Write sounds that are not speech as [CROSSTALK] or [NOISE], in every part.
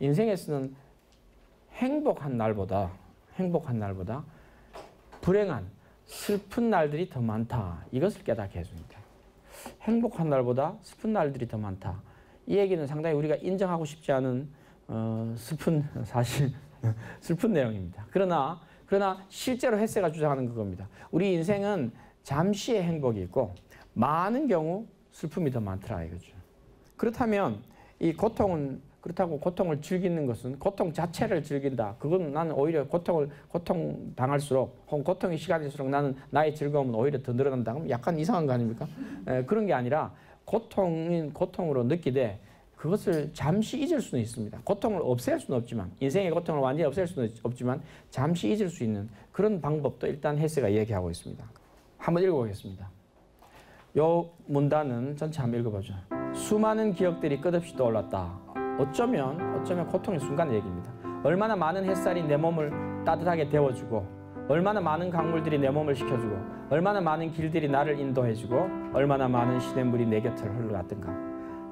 인생에서는 행복한 날보다 행복한 날보다 불행한 슬픈 날들이 더 많다. 이것을 깨닫게 해줍니다. 행복한 날보다 슬픈 날들이 더 많다. 이 얘기는 상당히 우리가 인정하고 싶지 않은 어, 슬픈 [LAUGHS] 사실 [LAUGHS] 슬픈 내용입니다. 그러나 그러나 실제로 햇세가 주장하는 그겁니다. 우리 인생은 잠시의 행복이 있고 많은 경우 슬픔이 더 많더라 이거죠. 그렇다면 이 고통은 그렇다고 고통을 즐기는 것은 고통 자체를 즐긴다. 그건 나는 오히려 고통을 고통 당할수록 혹은 고통의 시간일수록 나는 나의 즐거움은 오히려 더 늘어난다. 그럼 약간 이상한 거 아닙니까? 에, 그런 게 아니라 고통인 고통으로 느끼되 그것을 잠시 잊을 수는 있습니다. 고통을 없앨 수는 없지만 인생의 고통을 완전히 없앨 수는 없지만 잠시 잊을 수 있는 그런 방법도 일단 헬스가 얘기하고 있습니다. 한번 읽어보겠습니다. 요 문단은 전체 한번 읽어보죠. 수많은 기억들이 끝없이 떠올랐다. 어쩌면 어쩌면 고통의 순간 얘기입니다. 얼마나 많은 햇살이 내 몸을 따뜻하게 데워주고 얼마나 많은 강물들이 내 몸을 식혀주고 얼마나 많은 길들이 나를 인도해주고 얼마나 많은 시냇물이 내 곁을 흘러갔던가.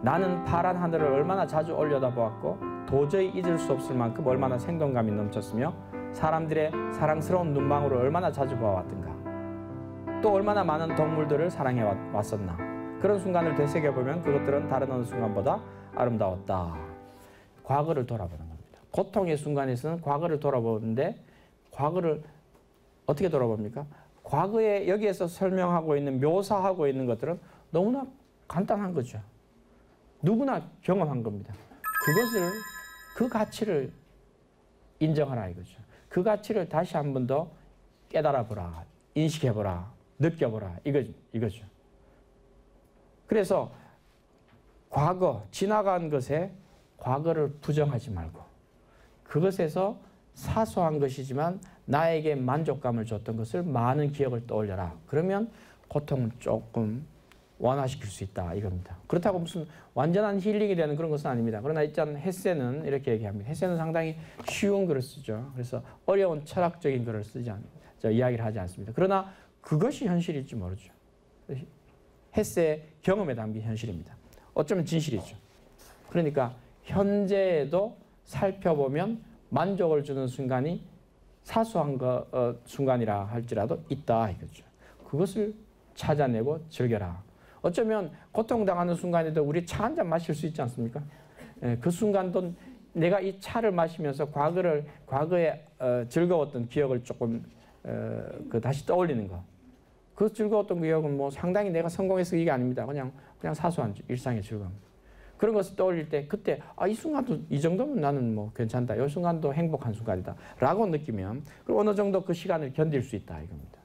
나는 파란 하늘을 얼마나 자주 올려다보았고 도저히 잊을 수 없을 만큼 얼마나 생동감이 넘쳤으며 사람들의 사랑스러운 눈망울을 얼마나 자주 보아왔던가. 또 얼마나 많은 동물들을 사랑해 왔었나. 그런 순간을 되새겨보면 그것들은 다른 어느 순간보다 아름다웠다 과거를 돌아보는 겁니다 고통의 순간에서는 과거를 돌아보는데 과거를 어떻게 돌아봅니까? 과거에 여기에서 설명하고 있는 묘사하고 있는 것들은 너무나 간단한 거죠. 누구나 경험한 겁니다. 그것을 그 가치를 인정하라 이거죠. 그 가치를 다시 한 번 더 깨달아 보라, 인식해 보라, 느껴 보라 이거 이거죠. 그래서 과거 지나간 것에 과거를 부정하지 말고 그것에서 사소한 것이지만 나에게 만족감을 줬던 것을 많은 기억을 떠올려라. 그러면 고통을 조금 완화시킬 수 있다 이겁니다. 그렇다고 무슨 완전한 힐링이 되는 그런 것은 아닙니다. 그러나 일단 햇세는 이렇게 얘기합니다. 햇세는 상당히 쉬운 글을 쓰죠. 그래서 어려운 철학적인 글을 쓰지 않, 저 이야기를 하지 않습니다. 그러나 그것이 현실일지 모르죠. 햇세의 경험에 담긴 현실입니다. 어쩌면 진실이죠. 그러니까 현재에도 살펴보면 만족을 주는 순간이 사소한 거, 어, 순간이라 할지라도 있다 이거죠. 그것을 찾아내고 즐겨라. 어쩌면 고통당하는 순간에도 우리 차 한 잔 마실 수 있지 않습니까? 예, 그 순간도 내가 이 차를 마시면서 과거를 과거에 어, 즐거웠던 기억을 조금 어, 그 다시 떠올리는 거. 그 즐거웠던 기억은 뭐 상당히 내가 성공해서 이게 아닙니다. 그냥 그냥 사소한 일상의 즐거움. 그런 것을 떠올릴 때 그때 아 이 순간도 이 정도면 나는 뭐 괜찮다. 이 순간도 행복한 순간이다. 라고 느끼면 그럼 어느 정도 그 시간을 견딜 수 있다 이겁니다.